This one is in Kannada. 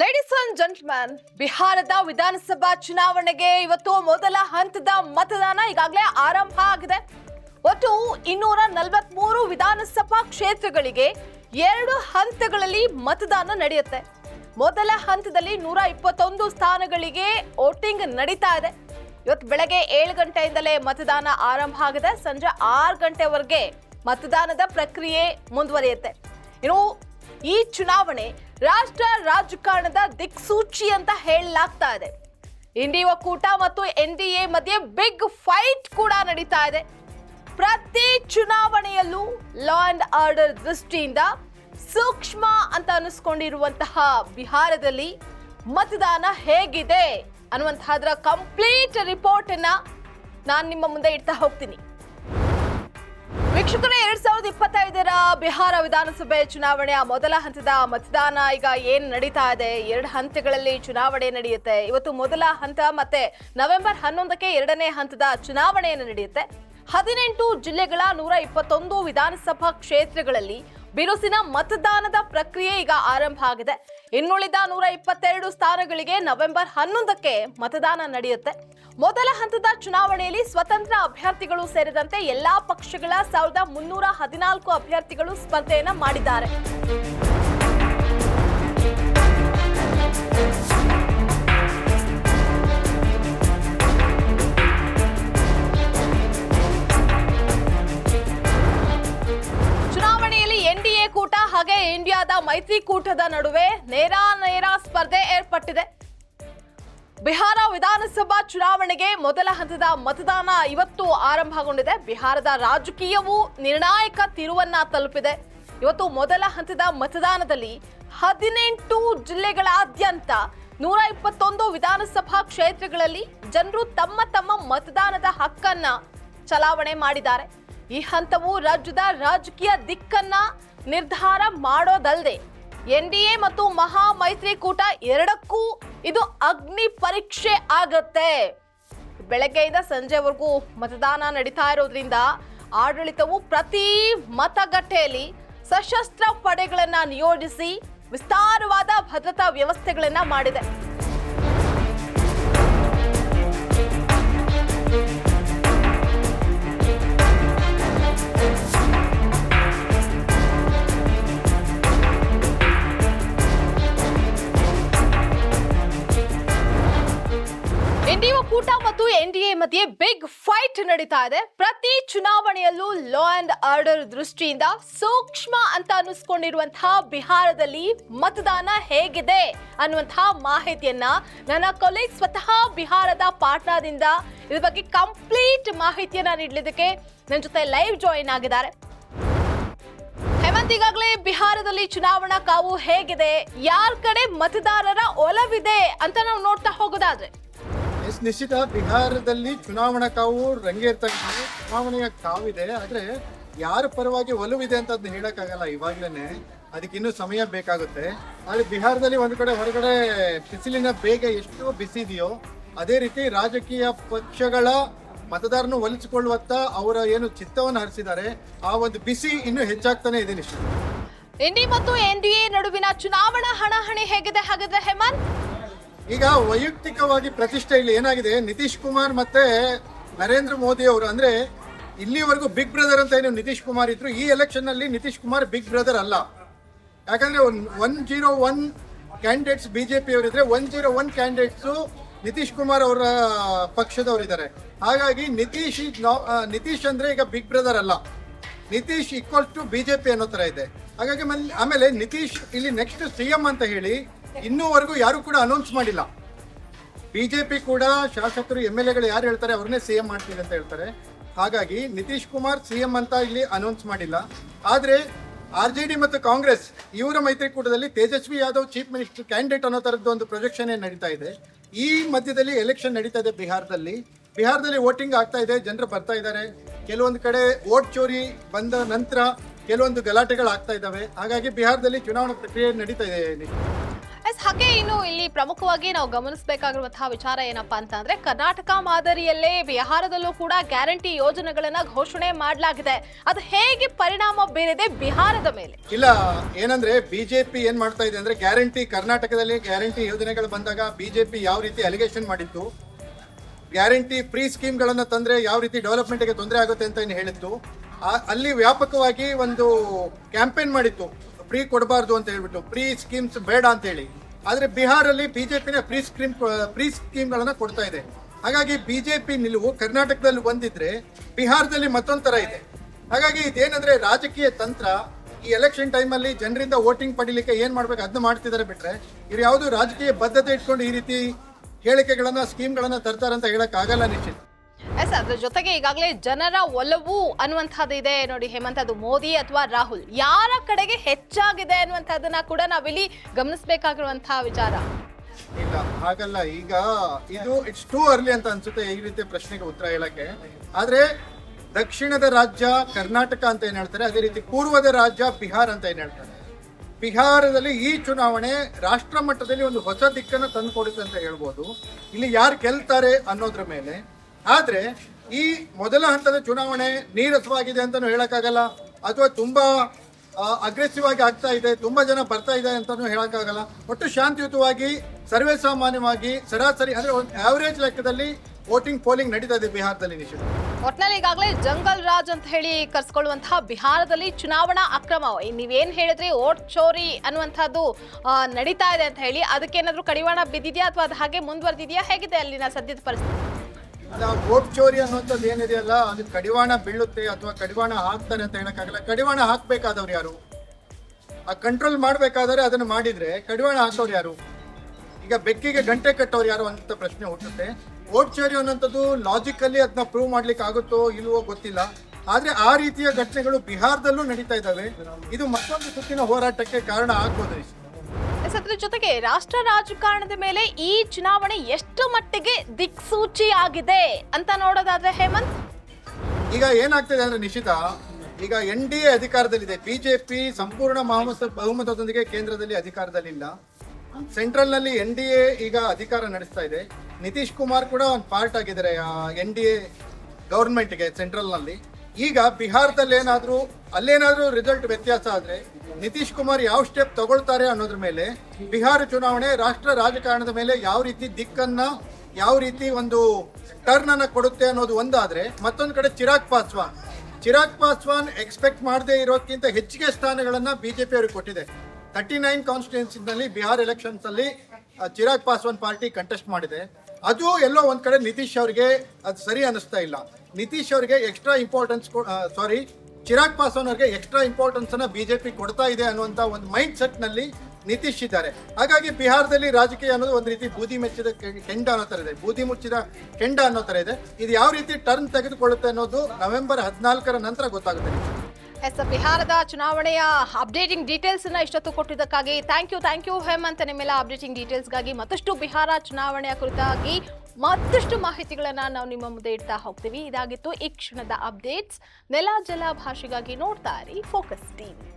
ಲೇಡೀಸ್ ಅಂಡ್ ಜೆಂಟ್ಲ್ಮನ್ ಬಿಹಾರದ ವಿಧಾನಸಭಾ ಚುನಾವಣೆಗೆ ಇವತ್ತು ಮೊದಲ ಹಂತದ ಮತದಾನ ಈಗಾಗಲೇ ಆರಂಭ ಆಗಿದೆ. ಒಟ್ಟು ಇನ್ನೂರ ನಲವತ್ಮೂರು ವಿಧಾನಸಭಾ ಕ್ಷೇತ್ರಗಳಿಗೆ ಎರಡು ಹಂತಗಳಲ್ಲಿ ಮತದಾನ ನಡೆಯುತ್ತೆ. ಮೊದಲ ಹಂತದಲ್ಲಿ ನೂರ ಇಪ್ಪತ್ತೊಂದು ಸ್ಥಾನಗಳಿಗೆ ವೋಟಿಂಗ್ ನಡೀತಾ ಇದೆ. ಇವತ್ತು ಬೆಳಗ್ಗೆ ಏಳು ಗಂಟೆಯಿಂದಲೇ ಮತದಾನ ಆರಂಭ ಆಗಿದೆ. ಸಂಜೆ ಆರು ಗಂಟೆವರೆಗೆ ಮತದಾನದ ಪ್ರಕ್ರಿಯೆ ಮುಂದುವರಿಯುತ್ತೆ. ಇನ್ನು ಈ ಚುನಾವಣೆ ರಾಷ್ಟ್ರ ರಾಜಕಾರಣದ ದಿಕ್ಸೂಚಿ ಅಂತ ಹೇಳಲಾಗ್ತಾ ಇದೆ. ಇಂಡಿ ಒಕ್ಕೂಟ ಮತ್ತು ಎನ್ ಡಿ ಎ ಮಧ್ಯೆ ಬಿಗ್ ಫೈಟ್ ಕೂಡ ನಡೀತಾ ಇದೆ. ಪ್ರತಿ ಚುನಾವಣೆಯಲ್ಲೂ ಲಾ ಅಂಡ್ ಆರ್ಡರ್ ದೃಷ್ಟಿಯಿಂದ ಸೂಕ್ಷ್ಮ ಅಂತ ಅನಿಸ್ಕೊಂಡಿರುವಂತಹ ಬಿಹಾರದಲ್ಲಿ ಮತದಾನ ಹೇಗಿದೆ ಅನ್ನುವಂತಹದ್ರ ಕಂಪ್ಲೀಟ್ ರಿಪೋರ್ಟ್ ನಾನು ನಿಮ್ಮ ಮುಂದೆ ಇಡ್ತಾ ಹೋಗ್ತೀನಿ. ವೀಕ್ಷಕರೇ, ಎರಡ್ ಸಾವಿರದ ಇಪ್ಪತ್ತೈದರ ಬಿಹಾರ ವಿಧಾನಸಭೆ ಚುನಾವಣೆಯ ಮೊದಲ ಹಂತದ ಮತದಾನ ಈಗ ಏನ್ ನಡೀತಾ ಇದೆ? ಎರಡು ಹಂತಗಳಲ್ಲಿ ಚುನಾವಣೆ ನಡೆಯುತ್ತೆ. ಇವತ್ತು ಮೊದಲ ಹಂತ ಮತ್ತೆ ನವೆಂಬರ್ ಹನ್ನೊಂದಕ್ಕೆ ಎರಡನೇ ಹಂತದ ಚುನಾವಣೆಯನ್ನು ನಡೆಯುತ್ತೆ? ಹದಿನೆಂಟು ಜಿಲ್ಲೆಗಳ ನೂರ ಇಪ್ಪತ್ತೊಂದು ವಿಧಾನಸಭಾ ಕ್ಷೇತ್ರಗಳಲ್ಲಿ ಬಿರುಸಿನ ಮತದಾನದ ಪ್ರಕ್ರಿಯೆ ಈಗ ಆರಂಭ ಆಗಿದೆ. ಇನ್ನುಳಿದ ನೂರ ಇಪ್ಪತ್ತೆರಡು ಸ್ಥಾನಗಳಿಗೆ ನವೆಂಬರ್ ಹನ್ನೊಂದಕ್ಕೆ ಮತದಾನ ನಡೆಯುತ್ತೆ. ಮೊದಲ ಹಂತದ ಚುನಾವಣೆಯಲ್ಲಿ ಸ್ವತಂತ್ರ ಅಭ್ಯರ್ಥಿಗಳು ಸೇರಿದಂತೆ ಎಲ್ಲಾ ಪಕ್ಷಗಳ ಸಾವಿರದ ಮುನ್ನೂರ ಹದಿನಾಲ್ಕು ಅಭ್ಯರ್ಥಿಗಳು ಸ್ಪರ್ಧೆಯನ್ನು ಮಾಡಿದ್ದಾರೆ. ಚುನಾವಣೆಯಲ್ಲಿ ಎನ್ಡಿಎ ಕೂಟ ಹಾಗೆ ಇಂಡಿಯಾದ ಮೈತ್ರಿಕೂಟದ ನಡುವೆ ನೇರ ನೇರ ಸ್ಪರ್ಧೆ ಏರ್ಪಟ್ಟಿದೆ. ಬಿಹಾರ ವಿಧಾನಸಭಾ ಚುನಾವಣೆಗೆ ಮೊದಲ ಹಂತದ ಮತದಾನ ಇವತ್ತು ಆರಂಭಗೊಂಡಿದೆ. ಬಿಹಾರದ ರಾಜಕೀಯವು ನಿರ್ಣಾಯಕ ತಿರುವನ್ನ ತಲುಪಿದೆ. ಇವತ್ತು ಮೊದಲ ಹಂತದ ಮತದಾನದಲ್ಲಿ ಹದಿನೆಂಟು ಜಿಲ್ಲೆಗಳಾದ್ಯಂತ ನೂರ ಇಪ್ಪತ್ತೊಂದು ವಿಧಾನಸಭಾ ಕ್ಷೇತ್ರಗಳಲ್ಲಿ ಜನರು ತಮ್ಮ ತಮ್ಮ ಮತದಾನದ ಹಕ್ಕನ್ನ ಚಲಾವಣೆ ಮಾಡಿದ್ದಾರೆ. ಈ ಹಂತವು ರಾಜ್ಯದ ರಾಜಕೀಯ ದಿಕ್ಕನ್ನ ನಿರ್ಧಾರ ಮಾಡೋದಲ್ಲದೆ ಎನ್ಡಿಎ ಮತ್ತು ಮಹಾ ಮೈತ್ರಿಕೂಟ ಎರಡಕ್ಕೂ ಇದು ಅಗ್ನಿ ಪರೀಕ್ಷೆ ಆಗತ್ತೆ. ಬೆಳಗ್ಗೆಯಿಂದ ಸಂಜೆವರೆಗೂ ಮತದಾನ ನಡೀತಾ ಇರೋದ್ರಿಂದ ಆಡಳಿತವು ಪ್ರತಿ ಮತಗಟ್ಟೆಯಲ್ಲಿ ಸಶಸ್ತ್ರ ಪಡೆಗಳನ್ನು ನಿಯೋಜಿಸಿ ವಿಸ್ತಾರವಾದ ಭದ್ರತಾ ವ್ಯವಸ್ಥೆಗಳನ್ನು ಮಾಡಿದೆ. ಮಧ್ಯೆ ಬಿಗ್ ಫೈಟ್ ನಡೀತಾ ಇದೆ. ಪ್ರತಿ ಚುನಾವಣೆಯಲ್ಲೂ ಲಾ ಅಂಡ್ ಆರ್ಡರ್ ದೃಷ್ಟಿಯಿಂದ ಸೂಕ್ಷ್ಮ ಅಂತ ಅನ್ನಿಸ್ಕೊಂಡಿರುವಂತಹ ಬಿಹಾರದಲ್ಲಿ ಮತದಾನ ಹೇಗಿದೆ ಅನ್ನುವಂತಹ ಮಾಹಿತಿಯನ್ನ ನನ್ನ ಕೊಲೀಗ್ ಸ್ವತಃ ಬಿಹಾರದ ಪಾಟ್ನಾದಿಂದ ಇದ್ರ ಬಗ್ಗೆ ಕಂಪ್ಲೀಟ್ ಮಾಹಿತಿಯನ್ನ ನೀಡಲಿದ್ದಕ್ಕೆ ನನ್ನ ಜೊತೆ ಲೈವ್ ಜಾಯಿನ್ ಆಗಿದ್ದಾರೆ. ಹೇಮಂತ್, ಈಗಾಗಲೇ ಬಿಹಾರದಲ್ಲಿ ಚುನಾವಣಾ ಕಾವು ಹೇಗಿದೆ? ಯಾರ ಕಡೆ ಮತದಾರರ ಒಲವಿದೆ ಅಂತ ನಾವು ನೋಡ್ತಾ ಹೋಗೋದಾದ್ರೆ. ನಿಶ್ಚಿತ ಬಿಹಾರದಲ್ಲಿ ಚುನಾವಣಾ ಕಾವು ರಂಗೇರ್ತಕ್ಕಂಥ ಚುನಾವಣೆಯ ಕಾವಿದೆ, ಆದ್ರೆ ಯಾರ ಪರವಾಗಿ ಒಲವಿದೆ ಅಂತ ಅದನ್ನ ಹೇಳಕ್ಕಾಗಲ್ಲ. ಇವಾಗ್ಲೇನೆ ಅದಕ್ಕೆ ಇನ್ನೂ ಸಮಯ ಬೇಕಾಗುತ್ತೆ. ಆದ್ರೆ ಬಿಹಾರದಲ್ಲಿ ಒಂದು ಕಡೆ ಹೊರಗಡೆ ಬಿಸಿಲಿನ ಬೇಗ ಎಷ್ಟು ಬಿಸಿ ಇದೆಯೋ, ಅದೇ ರೀತಿ ರಾಜಕೀಯ ಪಕ್ಷಗಳ ಮತದಾರನು ಒಲಿಸಿಕೊಳ್ಳುವತ್ತ ಅವರ ಏನು ಚಿತ್ತವನ್ನು ಹರಿಸಿದ್ದಾರೆ, ಆ ಒಂದು ಬಿಸಿ ಇನ್ನೂ ಹೆಚ್ಚಾಗ್ತಾನೆ ಇದೆ ನಿಶ್ಚಿತ. ಇಂಡಿ ಮತ್ತು ಎನ್ಡಿಎ ನಡುವಿನ ಚುನಾವಣಾ ಹಣಾಹಣಿ ಹೇಗಿದೆ ಹಾಗಾದ್ರೆ ಹೇಮಂತ್? ಈಗ ವೈಯಕ್ತಿಕವಾಗಿ ಪ್ರತಿಷ್ಠೆ ಇಲ್ಲಿ ಏನಾಗಿದೆ? ನಿತೀಶ್ ಕುಮಾರ್ ಮತ್ತೆ ನರೇಂದ್ರ ಮೋದಿ ಅವರು, ಅಂದ್ರೆ ಇಲ್ಲಿವರೆಗೂ ಬಿಗ್ ಬ್ರದರ್ ಅಂತ ಏನು ನಿತೀಶ್ ಕುಮಾರ್ ಇದ್ರು, ಈ ಎಲೆಕ್ಷನ್ನಲ್ಲಿ ನಿತೀಶ್ ಕುಮಾರ್ ಬಿಗ್ ಬ್ರದರ್ ಅಲ್ಲ. ಯಾಕಂದ್ರೆ one zero one candidates BJP ಅವರಿದ್ರೆ one zero one candidates Nitish Kumar ಅವರ ಪಕ್ಷದವರಿದ್ದಾರೆ ಹಾಗಾಗಿ ನಿತೀಶ್ ನಿತೀಶ್ ಅಂದ್ರೆ ಈಗ ಬಿಗ್ ಬ್ರದರ್ ಅಲ್ಲ. ನಿತೀಶ್ ಈಕ್ವಲ್ ಟು ಬಿಜೆಪಿ ಅನ್ನೋ ತರ ಇದೆ. ಹಾಗಾಗಿ ಮಲ್- ಆಮೇಲೆ ನಿತೀಶ್ ಇಲ್ಲಿ ನೆಕ್ಸ್ಟ್ ಸಿಎಂ ಅಂತ ಹೇಳಿ ಇನ್ನೂವರೆಗೂ ಯಾರು ಕೂಡ ಅನೌನ್ಸ್ ಮಾಡಿಲ್ಲ. ಬಿಜೆಪಿ ಕೂಡ ಶಾಸಕರು ಎಂ ಎಲ್ ಎಗಳು ಯಾರು ಹೇಳ್ತಾರೆ ಅವ್ರನ್ನೇ ಸಿ ಎಂ ಮಾಡ್ತೀವಿ ಅಂತ ಹೇಳ್ತಾರೆ. ಹಾಗಾಗಿ ನಿತೀಶ್ ಕುಮಾರ್ ಸಿ ಎಂ ಅಂತ ಇಲ್ಲಿ ಅನೌನ್ಸ್ ಮಾಡಿಲ್ಲ. ಆದರೆ ಆರ್ ಜೆ ಡಿ ಮತ್ತು ಕಾಂಗ್ರೆಸ್ ಇವರ ಮೈತ್ರಿಕೂಟದಲ್ಲಿ Tejashwi Yadav chief minister candidate ಅನ್ನೋ ಥರದ್ದು ಒಂದು ಪ್ರೊಜೆಕ್ಷನ್ ನಡೀತಾ ಇದೆ? ಈ ಮಧ್ಯದಲ್ಲಿ ಎಲೆಕ್ಷನ್ ನಡೀತಾ ಇದೆ ಬಿಹಾರದಲ್ಲಿ. ಬಿಹಾರದಲ್ಲಿ ವೋಟಿಂಗ್ ಆಗ್ತಾ ಇದೆ, ಜನರು ಬರ್ತಾ ಇದ್ದಾರೆ. ಕೆಲವೊಂದು ಕಡೆ ವೋಟ್ ಚೋರಿ ಬಂದ ನಂತರ ಕೆಲವೊಂದು ಗಲಾಟೆಗಳು ಆಗ್ತಾ ಇದ್ದಾವೆ. ಹಾಗಾಗಿ ಬಿಹಾರದಲ್ಲಿ ಚುನಾವಣಾ ಪ್ರಕ್ರಿಯೆ ನಡೀತಾ ಇದೆ ಎಸ್ ಹಾಗೆ ಇನ್ನು ಇಲ್ಲಿ ಪ್ರಮುಖವಾಗಿ ನಾವು ಗಮನಿಸಬೇಕಾಗಿರುವಂತಹ ವಿಚಾರ ಏನಪ್ಪಾ ಅಂತಂದ್ರೆ ಕರ್ನಾಟಕ ಮಾದರಿಯಲ್ಲೇ ಬಿಹಾರದಲ್ಲೂ ಕೂಡ ಗ್ಯಾರಂಟಿ ಯೋಜನೆಗಳನ್ನ ಘೋಷಣೆ ಮಾಡಲಾಗಿದೆ. ಅದು ಹೇಗೆ ಪರಿಣಾಮ ಬೀರಿದೆ ಬಿಹಾರದ ಮೇಲೆ? ಇಲ್ಲ, ಏನಂದ್ರೆ ಬಿಜೆಪಿ ಏನ್ ಮಾಡ್ತಾ ಇದೆ ಅಂದ್ರೆ ಗ್ಯಾರಂಟಿ, ಕರ್ನಾಟಕದಲ್ಲಿ ಗ್ಯಾರಂಟಿ ಯೋಜನೆಗಳು ಬಂದಾಗ ಬಿಜೆಪಿ ಯಾವ ರೀತಿ ಅಲಿಗೇಷನ್ ಮಾಡಿತ್ತು, ಗ್ಯಾರಂಟಿ ಫ್ರೀ ಸ್ಕೀಮ್ಗಳನ್ನ ತಂದ್ರೆ ಯಾವ ರೀತಿ ಡೆವಲಪ್ಮೆಂಟ್ಗೆ ತೊಂದರೆ ಆಗುತ್ತೆ ಅಂತ ಏನು ಹೇಳಿತ್ತು. ಅಲ್ಲಿ ವ್ಯಾಪಕವಾಗಿ ಒಂದು ಕ್ಯಾಂಪೇನ್ ಮಾಡಿತ್ತು. ಫ್ರೀ ಕೊಡಬಾರ್ದು ಅಂತ ಹೇಳ್ಬಿಟ್ಟು ಫ್ರೀ ಸ್ಕೀಮ್ಸ್ ಬೇಡ ಅಂತ ಹೇಳಿ. ಆದ್ರೆ ಬಿಹಾರಲ್ಲಿ ಬಿಜೆಪಿನ ಫ್ರೀ ಸ್ಕೀಮ್ ಫ್ರೀ ಸ್ಕೀಮ್ಗಳನ್ನು ಕೊಡ್ತಾ ಇದೆ. ಹಾಗಾಗಿ ಬಿಜೆಪಿ ನಿಲುವು ಕರ್ನಾಟಕದಲ್ಲಿ ಬಂದಿದ್ರೆ ಬಿಹಾರದಲ್ಲಿ ಮತ್ತೊಂದು ಥರ ಇದೆ. ಹಾಗಾಗಿ ಇದೇನಂದ್ರೆ ರಾಜಕೀಯ ತಂತ್ರ, ಈ ಎಲೆಕ್ಷನ್ ಟೈಮಲ್ಲಿ ಜನರಿಂದ ವೋಟಿಂಗ್ ಪಡೀಲಿಕ್ಕೆ ಏನು ಮಾಡ್ಬೇಕು ಅದನ್ನ ಮಾಡ್ತಿದ್ದಾರೆ ಬಿಟ್ರೆ, ಇವ್ರು ಯಾವುದು ರಾಜಕೀಯ ಬದ್ಧತೆ ಇಟ್ಕೊಂಡು ಈ ರೀತಿ ಹೇಳಿಕೆಗಳನ್ನು ಸ್ಕೀಮ್ಗಳನ್ನು ತರ್ತಾರಂತ ಹೇಳಕ್ ಆಗಲ್ಲ ನಿಶ್ಚಿತ. ಎಸ್, ಅದ್ರ ಜೊತೆಗೆ ಈಗಾಗಲೇ ಜನರ ಒಲವು ಅನ್ನುವಂಥದ್ದು ಇದೆ. ನೋಡಿ, ಹೇಮಂತ್, ಅದು ಮೋದಿ ಅಥವಾ ರಾಹುಲ್, ಯಾರ ಕಡೆಗೆ ಹೆಚ್ಚಾಗಿದೆ ಅನ್ನುವಂಥದ್ದನ್ನ ಕೂಡ ನಾವಿಲ್ಲಿ ಗಮನಿಸಬೇಕಾಗಿರುವಂತಹ ವಿಚಾರ. ಇಲ್ಲ, ಹಾಗಲ್ಲ. ಈಗ ಇದು ಇಟ್ಸ್ ಟೂ ಅರ್ಲಿ ಅಂತ ಅನ್ಸುತ್ತೆ ಈ ರೀತಿ ಪ್ರಶ್ನೆಗೆ ಉತ್ತರ ಹೇಳಕ್ಕೆ. ಆದ್ರೆ ದಕ್ಷಿಣದ ರಾಜ್ಯ ಕರ್ನಾಟಕ ಅಂತ ಏನ್ ಹೇಳ್ತಾರೆ, ಅದೇ ರೀತಿ ಪೂರ್ವದ ರಾಜ್ಯ ಬಿಹಾರ್ ಅಂತ ಏನ್ ಹೇಳ್ತಾರೆ. ಬಿಹಾರದಲ್ಲಿ ಈ ಚುನಾವಣೆ ರಾಷ್ಟ್ರ ಮಟ್ಟದಲ್ಲಿ ಒಂದು ಹೊಸ ದಿಕ್ಕನ್ನು ತಂದುಕೊಡುತ್ತೆ ಅಂತ ಹೇಳ್ಬೋದು. ಇಲ್ಲಿ ಯಾರು ಗೆಲ್ತಾರೆ ಅನ್ನೋದ್ರ ಮೇಲೆ ಆದ್ರೆ ಈ ಮೊದಲ ಹಂತದ ಚುನಾವಣೆ ನೀರಸವಾಗಿದೆ ಅಂತಲೂ ಹೇಳೋಕ್ಕಾಗಲ್ಲ, ಅಥವಾ ತುಂಬಾ ಅಗ್ರೆಸಿವ್ ಆಗಿ ಆಗ್ತಾ ಇದೆ, ತುಂಬಾ ಜನ ಬರ್ತಾ ಇದೆ ಅಂತಲೂ ಹೇಳೋಕ್ಕಾಗಲ್ಲ. ಒಟ್ಟು ಶಾಂತಿಯುತವಾಗಿ, ಸರ್ವೇ ಸಾಮಾನ್ಯವಾಗಿ, ಸರಾಸರಿ ಅಂದ್ರೆ ಒಂದು ಆವರೇಜ್ ಲೆಕ್ಕದಲ್ಲಿ ವೋಟಿಂಗ್ ಪೋಲಿಂಗ್ ನಡೀತಾ ಇದೆ ಬಿಹಾರದಲ್ಲಿ ನಿಶ್ಚಿತ ಒಟ್ನಲ್ಲಿ ಈಗಾಗಲೇ ಜಂಗಲ್ ರಾಜ್ ಅಂತ ಹೇಳಿ ಕರ್ಸ್ಕೊಳ್ಳುವಂತಹ ಬಿಹಾರದಲ್ಲಿ ಚುನಾವಣಾ ಅಕ್ರಮ. ನೀವೇನು ಹೇಳಿದ್ರಿ? ಓಟ್ ಚೋರಿ ಅನ್ನುವಂಥದ್ದು ನಡೀತಾ ಇದೆ ಅಂತ ಹೇಳಿ ಅದಕ್ಕೇನಾದ್ರೂ ಕಡಿವಾಣ ಬಿದ್ದಿದೆಯಾ? ಅಥವಾ ಅದು ಹಾಗೆ ಮುಂದುವರೆದಿದೆಯಾ? ಹೇಗಿದೆ ಅಲ್ಲಿನ ಸದ್ಯದ ಪರಿಸ್ಥಿತಿ? ವೋಟ್ ಚೋರಿ ಅನ್ನುವಂಥದ್ದು ಏನಿದೆಯಲ್ಲ ಅದು ಕಡಿವಾಣ ಬೀಳುತ್ತೆ ಅಥವಾ ಕಡಿವಾಣ ಹಾಕ್ತಾರೆ ಅಂತ ಹೇಳಕ್ಕಾಗಲ್ಲ. ಕಡಿವಾಣ ಹಾಕ್ಬೇಕಾದವ್ರು ಯಾರು? ಆ ಕಂಟ್ರೋಲ್ ಮಾಡಬೇಕಾದರೆ ಅದನ್ನ ಮಾಡಿದ್ರೆ ಕಡಿವಾಣ ಹಾಕೋರು ಯಾರು? ಈಗ ಬೆಕ್ಕಿಗೆ ಗಂಟೆ ಕಟ್ಟೋರು ಯಾರು ಅಂತ ಪ್ರಶ್ನೆ ಹುಟ್ಟುತ್ತೆ. ವೋಟ್ ಚೋರಿ ಅನ್ನೋಂಥದ್ದು ಲಾಜಿಕಲ್ಲಿ ಅದನ್ನ ಪ್ರೂವ್ ಮಾಡ್ಲಿಕ್ಕೆ ಆಗುತ್ತೋ ಇಲ್ವೋ ಗೊತ್ತಿಲ್ಲ. ಆದ್ರೆ ಆ ರೀತಿಯ ಘಟನೆಗಳು ಬಿಹಾರದಲ್ಲೂ ನಡೀತಾ ಇದ್ದಾವೆ. ಇದು ಮತ್ತೊಂದು ಸುತ್ತಿನ ಹೋರಾಟಕ್ಕೆ ಕಾರಣ ಆಗ್ಬೋದು. ಎಸ್, ಜೊತೆಗೆ ರಾಷ್ಟ್ರ ರಾಜಕಾರಣದ ಮೇಲೆ ಈ ಚುನಾವಣೆ ಎಷ್ಟು ಮಟ್ಟಿಗೆ ದಿಕ್ಸೂಚಿ ಆಗಿದೆ ಅಂತ ನೋಡೋದಾದ್ರೆ ಹೇಮಂತ್? ಈಗ ಏನಾಗ್ತಿದೆ ಅಂದ್ರೆ ನಿಶ್ಚಿತ ಈಗ ಎನ್ ಡಿ ಎ ಅಧಿಕಾರದಲ್ಲಿದೆ. ಬಿಜೆಪಿ ಸಂಪೂರ್ಣ ಬಹುಮತ ಬಹುಮತದೊಂದಿಗೆ ಕೇಂದ್ರದಲ್ಲಿ ಅಧಿಕಾರದಲ್ಲಿಲ್ಲ. ಸೆಂಟ್ರಲ್ನಲ್ಲಿ ಎನ್ ಡಿ ಎ ಈಗ ಅಧಿಕಾರ ನಡೆಸ್ತಾ ಇದೆ. ನಿತೀಶ್ ಕುಮಾರ್ ಕೂಡ ಒಂದು ಪಾರ್ಟ್ ಆಗಿದ್ದಾರೆ ಎನ್ ಡಿ ಎ ಗೌರ್ಮೆಂಟ್ಗೆ ಸೆಂಟ್ರಲ್ನಲ್ಲಿ ಈಗ ಬಿಹಾರದಲ್ಲಿ ಏನಾದರೂ ಅಲ್ಲೇನಾದರೂ ರಿಸಲ್ಟ್ ವ್ಯತ್ಯಾಸ ಆದ್ರೆ ನಿತೀಶ್ ಕುಮಾರ್ ಯಾವ ಸ್ಟೆಪ್ ತಗೊಳ್ತಾರೆ ಅನ್ನೋದ್ರ ಮೇಲೆ ಬಿಹಾರ ಚುನಾವಣೆ ರಾಷ್ಟ್ರ ರಾಜಕಾರಣದ ಮೇಲೆ ಯಾವ ರೀತಿ ದಿಕ್ಕನ್ನ, ಯಾವ ರೀತಿ ಒಂದು ಟರ್ನ್ ಅನ್ನ ಕೊಡುತ್ತೆ ಅನ್ನೋದು ಒಂದಾದ್ರೆ ಮತ್ತೊಂದು ಕಡೆ ಚಿರಾಗ್ ಪಾಸ್ವಾನ್. ಚಿರಾಗ್ ಪಾಸ್ವಾನ್ ಎಕ್ಸ್ಪೆಕ್ಟ್ ಮಾಡದೇ ಇರೋಕ್ಕಿಂತ ಹೆಚ್ಚಿಗೆ ಸ್ಥಾನಗಳನ್ನ ಬಿಜೆಪಿ ಅವರಿಗೆ ಕೊಟ್ಟಿದೆ. ತರ್ಟಿ ನೈನ್ ಕಾನ್ಸ್ಟಿಟ್ಯೂನ್ಸಿನಲ್ಲಿ ಬಿಹಾರ್ ಎಲೆಕ್ಷನ್ಸ್ ಅಲ್ಲಿ ಚಿರಾಗ್ ಪಾಸ್ವಾನ್ ಪಾರ್ಟಿ ಕಂಟೆಸ್ಟ್ ಮಾಡಿದೆ. ಅದು ಎಲ್ಲೋ ಒಂದ್ ಕಡೆ ನಿತೀಶ್ ಅವರಿಗೆ ಅದು ಸರಿ ಅನಿಸ್ತಾ ಇಲ್ಲ. ನಿತೀಶ್ ಅವರಿಗೆ extra importance sorry Chirag Paswan ಅವರಿಗೆ ಎಕ್ಸ್ಟ್ರಾ ಇಂಪಾರ್ಟೆನ್ಸ್ ಅನ್ನ ಬಿಜೆಪಿ ಕೊಡ್ತಾ ಇದೆ ಅನ್ನುವಂತ ಒಂದು ಮೈಂಡ್ ಸೆಟ್ನಲ್ಲಿ ನಿತೀಶ್ ಇದ್ದಾರೆ. ಹಾಗಾಗಿ ಬಿಹಾರದಲ್ಲಿ ರಾಜಕೀಯ ಅನ್ನೋದು ಒಂದು ರೀತಿ ಬೂದಿ ಮೆಚ್ಚಿದ ಕೆಂಡ ಅನ್ನೋ ತರ ಇದೆ. ಬೂದಿ ಮುಚ್ಚಿದ ಕೆಂಡ ಅನ್ನೋ ತರ ಇದೆ. ಇದು ಯಾವ ರೀತಿ ಟರ್ನ್ ತೆಗೆದುಕೊಳ್ಳುತ್ತೆ ಅನ್ನೋದು ನವೆಂಬರ್ ಹದಿನಾಲ್ಕರ ನಂತರ ಗೊತ್ತಾಗುತ್ತೆ. ಎಸ್ ಬಿಹಾರದ ಚುನಾವಣೆಯ ಅಪ್ಡೇಟಿಂಗ್ ಡೀಟೇಲ್ಸ್ ಅನ್ನ ಇಷ್ಟೊತ್ತು ಕೊಟ್ಟಿದ್ದಕ್ಕಾಗಿ thank you thank you Hemant ನಿಮ್ಮೆಲ್ಲ ಅಪ್ಡೇಟಿಂಗ್ ಡೀಟೇಲ್ಸ್ಗಾಗಿ ಮತ್ತಷ್ಟು ಬಿಹಾರ ಚುನಾವಣೆಯ ಕುರಿತಾಗಿ ಮತ್ತಷ್ಟು ಮಾಹಿತಿಗಳನ್ನ ನಾವು ನಿಮ್ಮ ಮುಂದೆ ಇಡ್ತಾ ಹೋಗ್ತೀವಿ. ಇದಾಗಿತ್ತು ಈ ಕ್ಷಣದ ಅಪ್ಡೇಟ್ಸ್. ನೆಲ, ಜಲ ಭಾಷೆಗಾಗಿ ನೋಡ್ತಾ ಇರಿ, ಫೋಕಸ್ ಟಿವಿ.